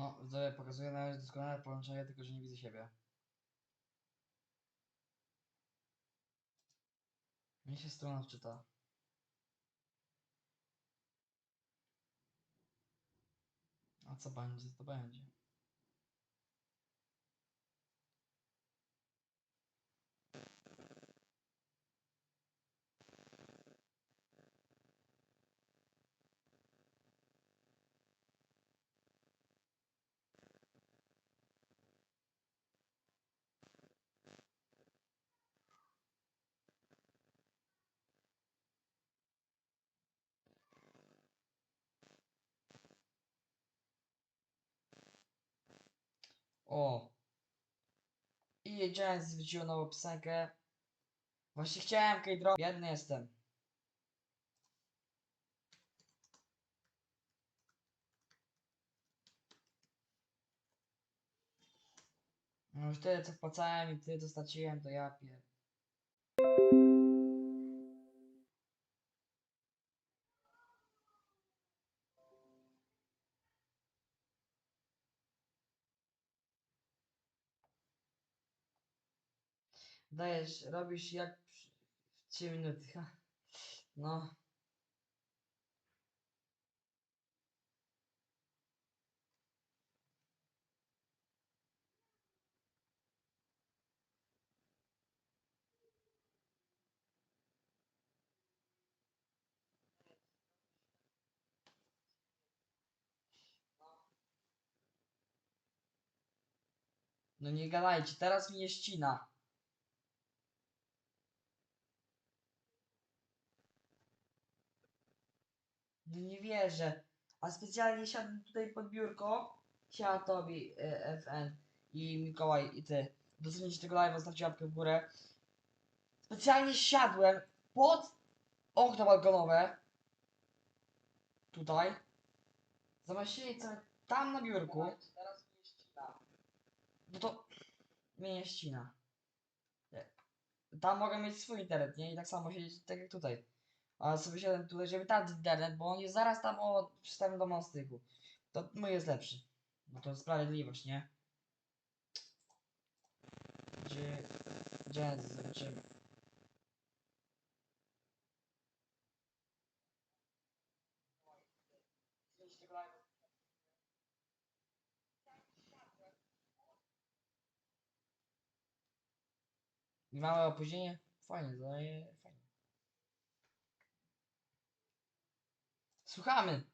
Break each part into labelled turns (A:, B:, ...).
A: No, pokazuję na razie doskonałe połączenie, tylko że nie widzę siebie. Mi się strona wczyta. A co będzie, to będzie. O! I jedziałem, zwróciłem nową piosenkę. Właśnie chciałem K-drop. Biedny jestem. No już tyle co wpłacałem i tyle co straciłem, to ja pier... Dajesz, robisz jak w 3 minuty. No. No nie gadajcie, teraz mnie ścina. No nie wierzę. A specjalnie siadłem tutaj pod biurko. Siema Tobi, y, FN i Mikołaj i ty. Docenicie tego live'a, zostawcie łapkę w górę. Specjalnie siadłem pod okno balkonowe. Tutaj. Siedzieć sobie tam na biurku. No to mnie nie ścina. Tam mogę mieć swój internet, nie? I tak samo siedzieć tak jak tutaj. A sobie siadam tutaj, żeby tam internet, bo on jest zaraz tam o przystawnym do mostyku. To mój jest lepszy. No to sprawiedliwość, nie? Gdzie... Gdzie zobaczymy. I małe opóźnienie? Fajnie, daje fajnie. Słuchamy.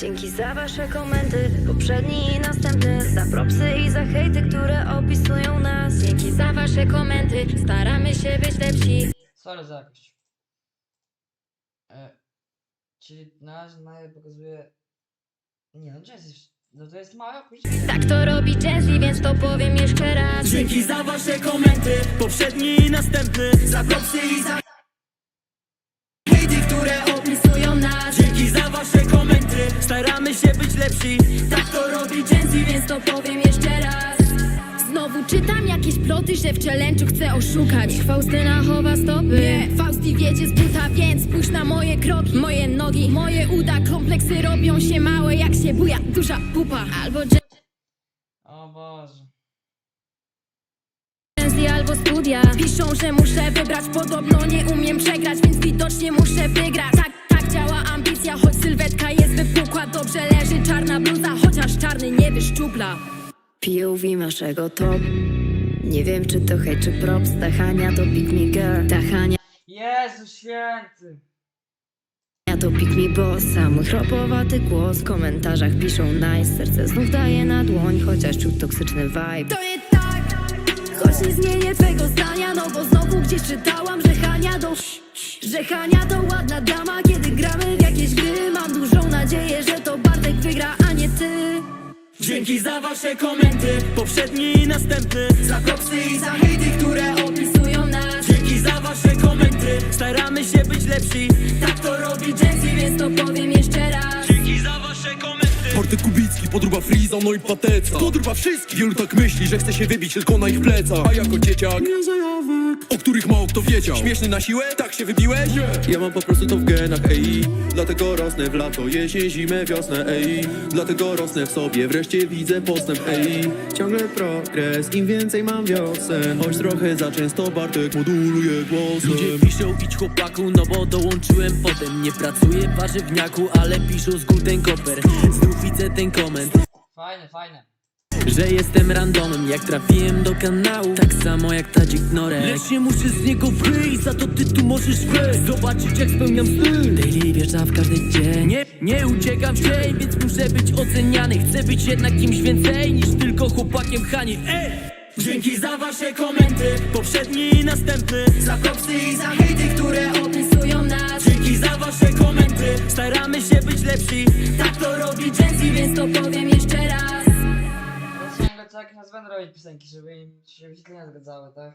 B: Dzięki za wasze komenty, poprzedni i następny Za propsy i za hejty, które opisują nas. Dzięki za wasze komenty, staramy się być lepsi.
A: Sorry za jakość. E, czyli na razie na pokazuje... Nie no, jazz jest... No to jest mała.
B: Tak to robi Jazzy, więc to powiem jeszcze raz.
C: Dzięki za wasze komenty, poprzedni i następny. Za propsy i za hejty, które
B: Opisują nas.
C: Dzięki za wasze komenty, staramy się być lepsi.
B: Tak to robi Jazzy, więc to powiem jeszcze raz. Znowu czytam jakieś ploty, że w challenge'u chcę oszukać. Niech Faustyna chowa stopy. Nie, Fausti wiedzie z buta, więc spójrz na moje kroki. Moje nogi, moje uda, kompleksy robią się małe Jak się buja duża pupa. Albo
A: O Boże.
B: Albo studia. Piszą, że muszę wybrać, podobno nie umiem przegrać Więc widocznie muszę wygrać. Tak działa ambicja, choć sylwetka jest wypukła. Dobrze leży czarna bluza, chociaż czarny nie wyszczupla
D: POV naszego top Nie wiem czy to hejt czy props. Ta Hania to pick me girl. Ta Hania
A: Jezu święty!
D: to pick me boss. Sam chropowaty głos W komentarzach piszą nice. Serce znów daje na dłoń Chociaż czuć toksyczny vibe
B: choć nie zmienię twego zdania No bo znowu gdzieś czytałam, że Hania to Że Hania to ładna dama Kiedy gramy w jakieś gry Mam dużą nadzieję, że to Bartek wygra, a nie ty.
C: Dzięki za wasze komenty Poprzedni i następny. Za propsy i za hejty, które
B: Opisują nas.
C: Dzięki za wasze komenty Staramy się być lepsi. Tak to robi Gen
B: Więc to powiem
E: podruba Friza, no i Pateca Podruba wszystkich. Wielu tak myśli, że chce się wybić tylko na ich plecach. A jako dzieciak Nie zajawek O których mało kto wiedział. Śmieszny na siłę? Tak się wybiłeś?
F: Ja mam po prostu to w genach, ej. Dlatego rosnę w lato, jesień, zimę, wiosnę, ej. Dlatego rosnę w sobie, wreszcie widzę postęp, ej. Ciągle progres, im więcej mam wiosen. Choć trochę za często Bartek moduluje głosem.
C: Ludzie piszą idź chłopaku, no bo dołączyłem. Potem Nie pracuję w warzywniaku, ale piszą z Gulden Copper Znów widzę ten koment.
A: Fajne, fajne.
C: Że jestem randomem, jak trafiłem do kanału. Tak samo jak Tadzik Norek. Lecz nie muszę z niego wyjść, za to ty tu możesz wejść. Zobaczyć jak spełniam styl. Daily wjeżdża w każdy dzień. Nie, nie uciekam cień, więc muszę być oceniany. Chcę być jednak kimś więcej niż tylko chłopakiem Hani. Ej! Dzięki za wasze komenty, poprzedni i następny. Za propsy i za hejty, które
B: Opisują nas.
C: Dzięki za wasze komenty, staramy się być lepsi. Tak to robi Z,
B: Więc to powiem jeszcze raz
A: Co jak nas robić piosenki, żeby im się wyświetlenia zgadzały, tak?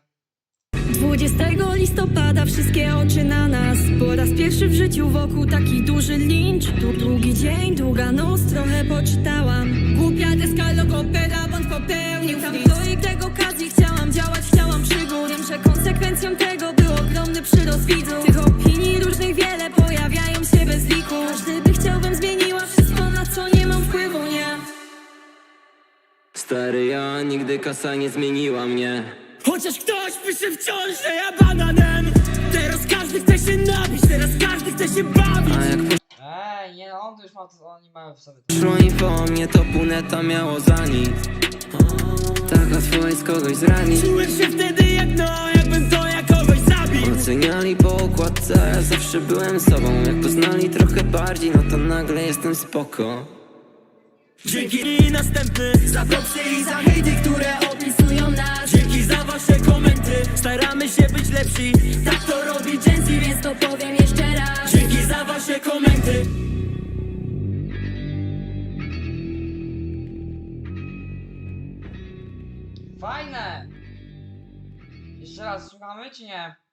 G: 20 listopada wszystkie oczy na nas. Po raz pierwszy w życiu wokół taki duży lincz. Dłu- Długi dzień, długa noc, trochę poczytałam. Głupia deska logopeda, błąd popełnił Tam. Projekt okazji chciałam działać, chciałam przygód. Wiem, że konsekwencją tego był ogromny przyrost widzów
H: kasa nie zmieniła mnie.
C: Chociaż ktoś pisze wciąż, że ja bananem. Teraz każdy chce się nabić, teraz każdy chce się bawić.
H: A jak
A: Ej, nie on już ma, to oni mają w sobie.
H: poszło info o mnie, to puneta miało za nic. Tak łatwo jest kogoś zranić
C: Czułem się wtedy jak no, jakbym to ja kogoś zabił.
H: Oceniali po układce, a ja zawsze byłem sobą. Jak poznali trochę bardziej, no to nagle jestem spoko
C: Dzięki i następny Za propsy i za hejty, które
B: Opisują nas
C: Dzięki za wasze komenty Staramy się być lepsi Tak to robi Gen
B: Więc to powiem jeszcze raz
C: Dzięki za wasze komenty
A: Fajne! Jeszcze raz słuchamy, czy nie?